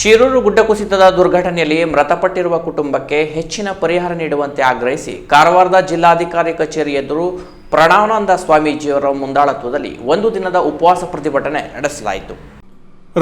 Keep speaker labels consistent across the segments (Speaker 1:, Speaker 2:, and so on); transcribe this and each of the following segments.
Speaker 1: ಶಿರೂರು ಗುಡ್ಡ ಕುಸಿತದ ದುರ್ಘಟನೆಯಲ್ಲಿ ಮೃತಪಟ್ಟಿರುವ ಕುಟುಂಬಕ್ಕೆ ಹೆಚ್ಚಿನ ಪರಿಹಾರ ನೀಡುವಂತೆ ಆಗ್ರಹಿಸಿ ಕಾರವಾರದ ಜಿಲ್ಲಾಧಿಕಾರಿ ಕಚೇರಿ ಎದುರು ಪ್ರಣಾನಂದ ಸ್ವಾಮೀಜಿಯವರ ಮುಂದಾಳತ್ವದಲ್ಲಿ ಒಂದು ದಿನದ ಉಪವಾಸ ಪ್ರತಿಭಟನೆ ನಡೆಸಲಾಯಿತು.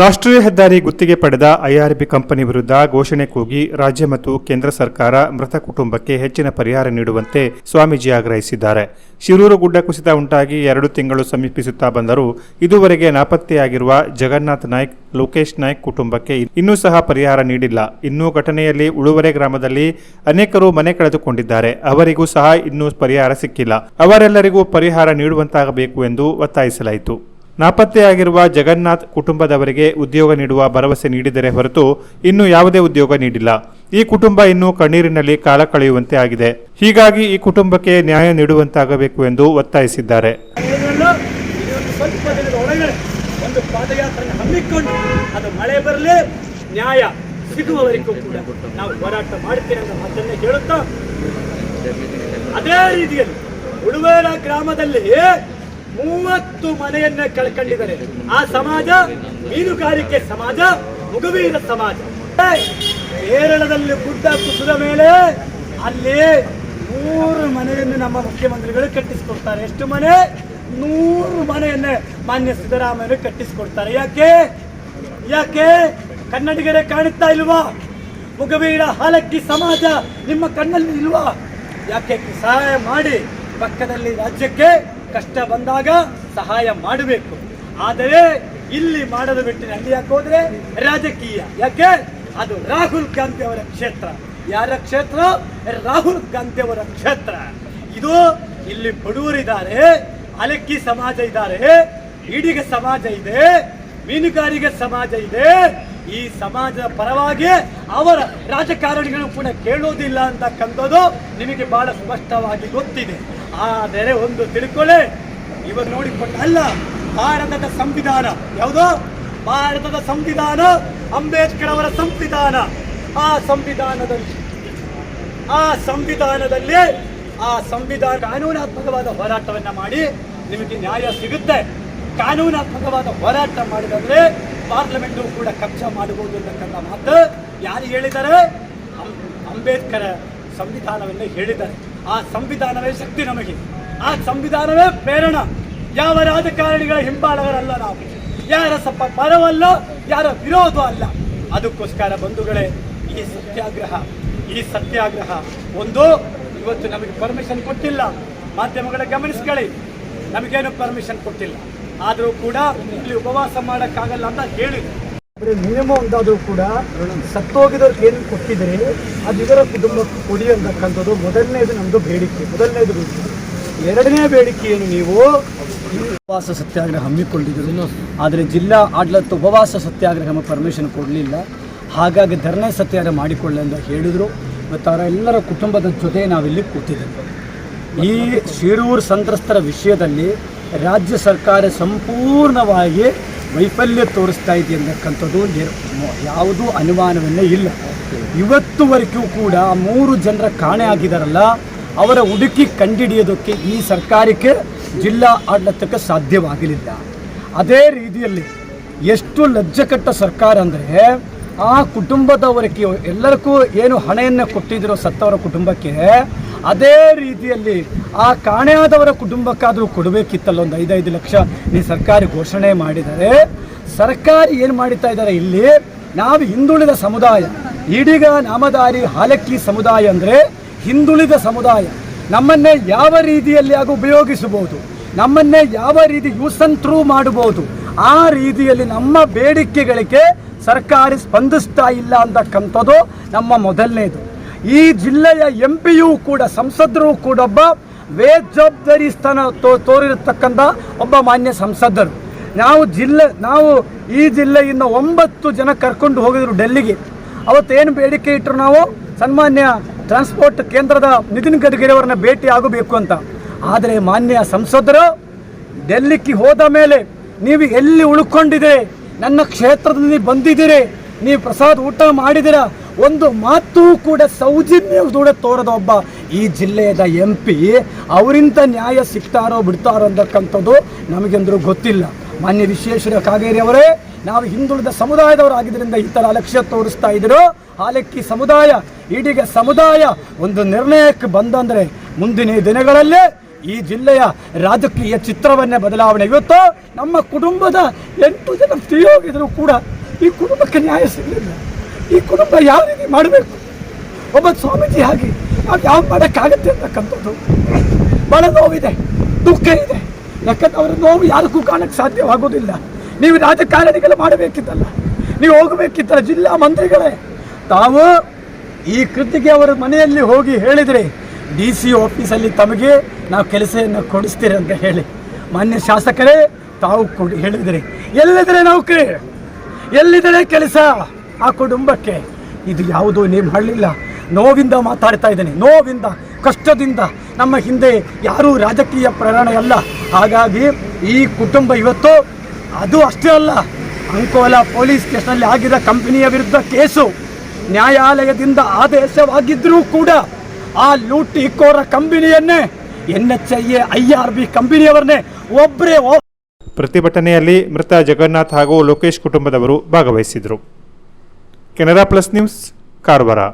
Speaker 2: ರಾಷ್ಟ್ರೀಯ ಹೆದ್ದಾರಿ ಗುತ್ತಿಗೆ ಪಡೆದ ಐಆರ್ಬಿ ಕಂಪನಿ ವಿರುದ್ಧ ಘೋಷಣೆ ಕೂಗಿ ರಾಜ್ಯ ಮತ್ತು ಕೇಂದ್ರ ಸರ್ಕಾರ ಮೃತ ಕುಟುಂಬಕ್ಕೆ ಹೆಚ್ಚಿನ ಪರಿಹಾರ ನೀಡುವಂತೆ ಸ್ವಾಮೀಜಿ ಆಗ್ರಹಿಸಿದ್ದಾರೆ. ಶಿರೂರು ಗುಡ್ಡ ಕುಸಿತ ಉಂಟಾಗಿ ಎರಡು ತಿಂಗಳು ಸಮೀಪಿಸುತ್ತಾ ಬಂದರೂ ಇದುವರೆಗೆ ನಾಪತ್ತೆಯಾಗಿರುವ ಜಗನ್ನಾಥ್ ನಾಯ್ಕ್, ಲೋಕೇಶ್ ನಾಯ್ಕ್ ಕುಟುಂಬಕ್ಕೆ ಇನ್ನೂ ಸಹ ಪರಿಹಾರ ನೀಡಿಲ್ಲ. ಇನ್ನೂ ಘಟನೆಯಲ್ಲಿ ಉಳುವರೆ ಗ್ರಾಮದಲ್ಲಿ ಅನೇಕರು ಮನೆ ಕಳೆದುಕೊಂಡಿದ್ದಾರೆ. ಅವರಿಗೂ ಸಹ ಇನ್ನೂ ಪರಿಹಾರ ಸಿಕ್ಕಿಲ್ಲ. ಅವರೆಲ್ಲರಿಗೂ ಪರಿಹಾರ ನೀಡುವಂತಾಗಬೇಕು ಎಂದು ಒತ್ತಾಯಿಸಲಾಯಿತು. ನಾಪತ್ತೆಯಾಗಿರುವ ಜಗನ್ನಾಥ್ ಕುಟುಂಬದವರಿಗೆ ಉದ್ಯೋಗ ನೀಡುವ ಭರವಸೆ ನೀಡಿದರೆ ಹೊರತು ಇನ್ನೂ ಯಾವುದೇ ಉದ್ಯೋಗ ನೀಡಿಲ್ಲ. ಈ ಕುಟುಂಬ ಇನ್ನೂ ಕಣ್ಣೀರಿನಲ್ಲಿ ಕಾಲ ಕಳೆಯುವಂತೆ ಆಗಿದೆ. ಹೀಗಾಗಿ ಈ ಕುಟುಂಬಕ್ಕೆ ನ್ಯಾಯ ನೀಡುವಂತಾಗಬೇಕು ಎಂದು ಒತ್ತಾಯಿಸಿದ್ದಾರೆ.
Speaker 3: ಅದು ರೀತಿಯಲ್ಲಿ ಉಳುವೇರ ಗ್ರಾಮದಲ್ಲಿ ಮೂವತ್ತು ಮನೆಯನ್ನ ಕಳ್ಕೊಂಡಿದ್ದಾರೆ. ಆ ಸಮಾಜ, ಮೀನುಗಾರಿಕೆ ಸಮಾಜ, ಮುಗವೀರ ಸಮಾಜ. ಕೇರಳದಲ್ಲಿ ಗುಡ್ಡ ಕುಸಿದ ಮೇಲೆ ಅಲ್ಲಿ ನೂರು ಮನೆಯನ್ನು ನಮ್ಮ ಮುಖ್ಯಮಂತ್ರಿಗಳು ಕಟ್ಟಿಸಿಕೊಡ್ತಾರೆ. ಎಷ್ಟು ಮನೆ? ನೂರು ಮನೆಯನ್ನ ಮಾನ್ಯ ಸಿದ್ದರಾಮಯ್ಯರು ಕಟ್ಟಿಸಿಕೊಡ್ತಾರೆ. ಯಾಕೆ? ಯಾಕೆ? ಕನ್ನಡಿಗರೇ ಕಾಣುತ್ತಾ ಇಲ್ವಾ? ಮುಗವೀರ ಹಾಲಕ್ಕಿ ಸಮಾಜ ನಿಮ್ಮ ಕಣ್ಣಲ್ಲಿ ಇಲ್ವಾ? ಯಾಕೆ? ಸಹಾಯ ಮಾಡಿ ಪಕ್ಕದಲ್ಲಿ ರಾಜ್ಯಕ್ಕೆ ಕಷ್ಟ ಬಂದಾಗ ಸಹಾಯ ಮಾಡಬೇಕು. ಆದರೆ ಇಲ್ಲಿ ಮಾಡಲು ಬಿಟ್ಟು ಅಲ್ಲಿ ಹಾಕೋದ್ರೆ ರಾಜಕೀಯ. ಯಾಕೆ? ಅದು ರಾಹುಲ್ ಗಾಂಧಿ ಅವರ ಕ್ಷೇತ್ರ. ಯಾರ ಕ್ಷೇತ್ರ? ರಾಹುಲ್ ಗಾಂಧಿ ಅವರ ಕ್ಷೇತ್ರ. ಇದು ಇಲ್ಲಿ ಬಡವರಿದ್ದಾರೆ ಅಲಕ್ಕಿ ಸಮಾಜ ಇದ್ದಾರೆ, ಈಡಿಗ ಸಮಾಜ ಇದೆ ಮೀನುಗಾರಿಕೆ ಸಮಾಜ ಇದೆ. ಈ ಸಮಾಜದ ಪರವಾಗಿ ಅವರ ರಾಜಕಾರಣಿಗಳು ಪುನಃ ಕೇಳೋದಿಲ್ಲ ಅಂತಕ್ಕಂಥದ್ದು ನಿಮಗೆ ಬಹಳ ಸ್ಪಷ್ಟವಾಗಿ ಗೊತ್ತಿದೆ. ಆದರೆ ಒಂದು ತಿಳ್ಕೊಳ್ಳಿ. ಇವರು ನೋಡಿಕೊಂಡು ಅಲ್ಲ, ಭಾರತದ ಸಂವಿಧಾನ. ಯಾವುದೋ? ಭಾರತದ ಸಂವಿಧಾನ, ಅಂಬೇಡ್ಕರ್ ಅವರ ಸಂವಿಧಾನ. ಆ ಸಂವಿಧಾನದಲ್ಲಿ ಆ ಸಂವಿಧಾನದಲ್ಲಿ, ಆ ಸಂವಿಧಾನ ಕಾನೂನಾತ್ಮಕವಾದ ಹೋರಾಟವನ್ನ ಮಾಡಿ ನಿಮಗೆ ನ್ಯಾಯ ಸಿಗುತ್ತೆ. ಕಾನೂನಾತ್ಮಕವಾದ ಹೋರಾಟ ಮಾಡಿದಂದ್ರೆ ಪಾರ್ಲಿಮೆಂಟ್ ಕೂಡ ಕಬ್ಜಾ ಮಾಡಬಹುದು ಅಂತಕ್ಕಂಥ ಮಾತು ಯಾರು ಹೇಳಿದ್ದಾರೆ? ಅಂಬೇಡ್ಕರ್ ಸಂವಿಧಾನವನ್ನ ಹೇಳಿದ್ದಾರೆ. ಆ ಸಂವಿಧಾನವೇ ಶಕ್ತಿ ನಮಗೆ. ಆ ಸಂವಿಧಾನವೇ ಪ್ರೇರಣ. ಯಾವ ರಾಜಕಾರಣಿಗಳ ಹಿಂಬಾಲಕರಲ್ಲ ನಾವು. ಯಾರ ಸಪ್ಪ ಪರವಲ್ಲ, ಯಾರ ವಿರೋಧ ಅಲ್ಲ ಅದಕ್ಕೋಸ್ಕರ ಬಂಧುಗಳೇ, ಈ ಸತ್ಯಾಗ್ರಹ ಈ ಸತ್ಯಾಗ್ರಹ ಒಂದು ಇವತ್ತು ನಮಗೆ ಪರ್ಮಿಷನ್ ಕೊಟ್ಟಿಲ್ಲ. ಮಾಧ್ಯಮಗಳ ಗಮನಿಸ್ಕೊಳ್ಳಿ. ನಮಗೇನು ಪರ್ಮಿಷನ್ ಕೊಟ್ಟಿಲ್ಲ. ಆದರೂ ಕೂಡ ಇಲ್ಲಿ ಉಪವಾಸ ಮಾಡೋಕ್ಕಾಗಲ್ಲ ಅಂತ ಹೇಳಿದ್ರು ಮಿನಿಮಮ್ ಒಂದಾದರೂ ಕೂಡ ಸತ್ತೋಗಿದವ್ರಿಗೆ ಏನು ಕೊಟ್ಟಿದ್ರೆ ಅದು ಇದರ ಕುಟುಂಬಕ್ಕೆ ಕೊಡಿ ಅಂತಕ್ಕಂಥದ್ದು ಮೊದಲನೇದು ನಮ್ಮದು ಬೇಡಿಕೆ. ಮೊದಲನೇದು ಎರಡನೇ ಬೇಡಿಕೆ ಏನು ನೀವು? ಉಪವಾಸ ಸತ್ಯಾಗ್ರಹ ಹಮ್ಮಿಕೊಂಡಿದ್ರು ಆದರೆ ಜಿಲ್ಲಾ ಆಡಳಿತ ಉಪವಾಸ ಸತ್ಯಾಗ್ರಹ ಪರ್ಮಿಷನ್ ಕೊಡಲಿಲ್ಲ. ಹಾಗಾಗಿ ಧರಣಿ ಸತ್ಯಾಗ್ರಹ ಮಾಡಿಕೊಳ್ಳಿ ಅಂತ ಹೇಳಿದರು. ಮತ್ತು ಅವರ ಎಲ್ಲರ ಕುಟುಂಬದ ಜೊತೆ ನಾವಿಲ್ಲಿ ಕೂತಿದ್ದೇವೆ. ಈ ಶಿರೂರು ಸಂತ್ರಸ್ತರ ವಿಷಯದಲ್ಲಿ ರಾಜ್ಯ ಸರ್ಕಾರ ಸಂಪೂರ್ಣವಾಗಿ ವೈಫಲ್ಯ ತೋರಿಸ್ತಾ ಇದೆ ಅಂತಕ್ಕಂಥದ್ದು ಯಾವುದೂ ಅನುಮಾನವನ್ನೇ ಇಲ್ಲ. ಇವತ್ತುವರೆಗೂ ಕೂಡ ಮೂರು ಜನರ ಕಾಣೆ ಆಗಿದಾರಲ್ಲ, ಅವರ ಹುಡುಕಿ ಕಂಡಿಡಿಯೋದಕ್ಕೆ ಈ ಸರ್ಕಾರಕ್ಕೆ ಜಿಲ್ಲಾ ಆಡಳಿತಕ್ಕೆ ಸಾಧ್ಯವಾಗಲಿಲ್ಲ. ಅದೇ ರೀತಿಯಲ್ಲಿ ಎಷ್ಟು ಲಜ್ಜೆಕಟ್ಟ ಸರ್ಕಾರ ಅಂದರೆ, ಆ ಕುಟುಂಬದವರಿಗೆ ಎಲ್ಲರಿಗೂ ಏನು ಹಣೆಯನ್ನು ಕೊಟ್ಟಿದ್ರೋ ಸತ್ತವರ ಕುಟುಂಬಕ್ಕೆ ಅದೇ ರೀತಿಯಲ್ಲಿ ಆ ಕಾಣೆಯಾದವರ ಕುಟುಂಬಕ್ಕಾದರೂ ಕೊಡಬೇಕಿತ್ತಲ್ಲ ಒಂದು ಐದೈದು ಲಕ್ಷ ಈ ಸರ್ಕಾರಿ ಘೋಷಣೆ ಮಾಡಿದರೆ? ಸರ್ಕಾರ ಏನು ಮಾಡುತ್ತಾ ಇದ್ದಾರೆ ಇಲ್ಲಿ? ನಾವು ಹಿಂದುಳಿದ ಸಮುದಾಯ, ಈಡೀಗ ನಾಮಧಾರಿ ಹಾಲಕ್ಕಿ ಸಮುದಾಯ ಅಂದರೆ ಹಿಂದುಳಿದ ಸಮುದಾಯ. ನಮ್ಮನ್ನೇ ಯಾವ ರೀತಿಯಲ್ಲಿ ಹಾಗೂ ಉಪಯೋಗಿಸಬಹುದು? ನಮ್ಮನ್ನೇ ಯಾವ ರೀತಿ ಯೂಸ್ ಅಂಡ್ ಥ್ರೂ ಮಾಡಬಹುದು? ಆ ರೀತಿಯಲ್ಲಿ ನಮ್ಮ ಬೇಡಿಕೆಗಳಿಗೆ ಸರ್ಕಾರಿ ಸ್ಪಂದಿಸ್ತಾ ಇಲ್ಲ ಅಂತಕ್ಕಂಥದ್ದು ನಮ್ಮ ಮೊದಲನೇದು. ಈ ಜಿಲ್ಲೆಯ ಎಂ ಕೂಡ, ಸಂಸದರು ಕೂಡ ಒಬ್ಬ ಬೇಜವಾಬ್ದಾರಿ ಸ್ಥಾನ ತೋ, ತೋರಿರತಕ್ಕಂಥ ಒಬ್ಬ ಮಾನ್ಯ ಸಂಸದರು ನಾವು ಜಿಲ್ಲೆ, ನಾವು ಈ ಜಿಲ್ಲೆಯಿಂದ ಒಂಬತ್ತು ಜನ ಕರ್ಕೊಂಡು ಹೋಗಿದ್ರು ಡೆಲ್ಲಿಗೆ. ಅವತ್ತೇನು ಬೇಡಿಕೆ ಇಟ್ಟರು ನಾವು? ಸನ್ಮಾನ್ಯ ಟ್ರಾನ್ಸ್ಪೋರ್ಟ್ ಕೇಂದ್ರದ ನಿತಿನ್ ಗಡ್ಕರಿ ಅವರನ್ನ ಭೇಟಿ ಆಗಬೇಕು ಅಂತ. ಆದರೆ ಮಾನ್ಯ ಸಂಸದರು ಡೆಲ್ಲಿಗೆ ಹೋದ ಮೇಲೆ ನೀವು ಎಲ್ಲಿ ಉಳ್ಕೊಂಡಿದೆ ನನ್ನ ಕ್ಷೇತ್ರದಲ್ಲಿ ಬಂದಿದ್ದೀರಿ? ನೀವು ಪ್ರಸಾದ ಊಟ ಮಾಡಿದಿರ ಒಂದು ಮಾತು ಕೂಡ ಸೌಜನ್ಯ ದೂಡ ತೋರದ ಒಬ್ಬ ಈ ಜಿಲ್ಲೆಯದ ಎಂ ಪಿ ಅವರಿಂದ ನ್ಯಾಯ ಸಿಗ್ತಾರೋ ಬಿಡ್ತಾರೋ ಅಂತಕ್ಕಂಥದ್ದು ನಮಗೆಂದ್ರೂ ಗೊತ್ತಿಲ್ಲ. ಮಾನ್ಯ ವಿಶ್ವೇಶ್ವರ ಕಾಗೇರಿ ಅವರೇ, ನಾವು ಹಿಂದುಳಿದ ಸಮುದಾಯದವರಾಗಿದ್ದರಿಂದ ಈ ಥರ ಅಲಕ್ಷ್ಯ ತೋರಿಸ್ತಾ ಇದ್ರು ಹಾಲಕ್ಕಿ ಸಮುದಾಯ, ಈಡಿಗ ಸಮುದಾಯ ಒಂದು ನಿರ್ಣಯಕ್ಕೆ ಬಂದಂದರೆ ಮುಂದಿನ ದಿನಗಳಲ್ಲೇ ಈ ಜಿಲ್ಲೆಯ ರಾಜಕೀಯ ಚಿತ್ರವನ್ನೇ ಬದಲಾವಣೆ. ಇವತ್ತು ನಮ್ಮ ಕುಟುಂಬದ ಎಂಟು ಜನ ತೀರೋಗಿದ್ರು ಕೂಡ ಈ ಕುಟುಂಬಕ್ಕೆ ನ್ಯಾಯ ಸಿಗಲಿಲ್ಲ. ಈ ಕುಟುಂಬ ಯಾವ ರೀತಿ ಮಾಡಬೇಕು? ಒಬ್ಬ ಸ್ವಾಮೀಜಿ ಹಾಗೆ ನಾವು ಯಾವ ಮಾಡೋಕ್ಕಾಗತ್ತೆ ಅಂತಕ್ಕಂಥದ್ದು ಬಹಳ ನೋವಿದೆ, ದುಃಖ ಇದೆ. ಯಾಕಂದ್ರೆ ಅವರ ನೋವು ಯಾರಿಗೂ ಕಾಣಕ್ಕೆ ಸಾಧ್ಯವಾಗೋದಿಲ್ಲ. ನೀವು ರಾಜಕಾರಣಿಗಳು ಮಾಡಬೇಕಿತ್ತಲ್ಲ, ನೀವು ಹೋಗಬೇಕಿತ್ತಲ್ಲ ಜಿಲ್ಲಾ ಮಂತ್ರಿಗಳೇ. ತಾವು ಈ ಕೃತಿಗೆ ಅವರ ಮನೆಯಲ್ಲಿ ಹೋಗಿ ಹೇಳಿದರೆ ಡಿ ಸಿ ಆಫೀಸಲ್ಲಿ ತಮಗೆ ನಾವು ಕೆಲಸವನ್ನು ಕೊಡಿಸ್ತೀರಿ ಅಂತ ಹೇಳಿ. ಮಾನ್ಯ ಶಾಸಕರೇ, ತಾವು ಕೊಡಿ ಹೇಳಿದ್ರಿ. ಎಲ್ಲಿದ್ರೆ ನೌಕರಿ? ಎಲ್ಲಿದ್ರೆ ಕೆಲಸ? ಆ ಕುಟುಂಬಕ್ಕೆ ಇದು ಯಾವುದೂ ನೇಮ್ ಹಳ್ಳಿಲ್ಲ ನೋವಿಂದ ಮಾತಾಡ್ತಾ ಇದ್ದೇನೆ. ನೋವಿಂದ, ಕಷ್ಟದಿಂದ. ನಮ್ಮ ಹಿಂದೆ ಯಾರೂ ರಾಜಕೀಯ ಪ್ರೇರಣೆ ಅಲ್ಲ. ಹಾಗಾಗಿ ಈ ಕುಟುಂಬ ಇವತ್ತು ಅದು ಅಷ್ಟೇ ಅಲ್ಲ. ಅಂಕೋಲ ಪೊಲೀಸ್ ಸ್ಟೇಷನಲ್ಲಿ ಆಗಿರೋ ಕಂಪನಿಯ ವಿರುದ್ಧ ಕೇಸು. ನ್ಯಾಯಾಲಯದಿಂದ ಆದೇಶವಾಗಿದ್ದರೂ ಕೂಡ ಆ ಲೂಟಿ ಕೋರ ಕಂಪನಿಯನ್ನೇ N H I A I R B ಕಂಪನಿಯವರನ್ನೇ ಒಬ್ಬರೇ
Speaker 2: ಪ್ರತಿಭಟನೆಯಲ್ಲಿ ಮೃತ ಜಗನ್ನಾಥ್ ಹಾಗೂ ಲೋಕೇಶ್ ಕುಟುಂಬದವರು ಭಾಗವಹಿಸಿದರು. Canara plus news कारवरा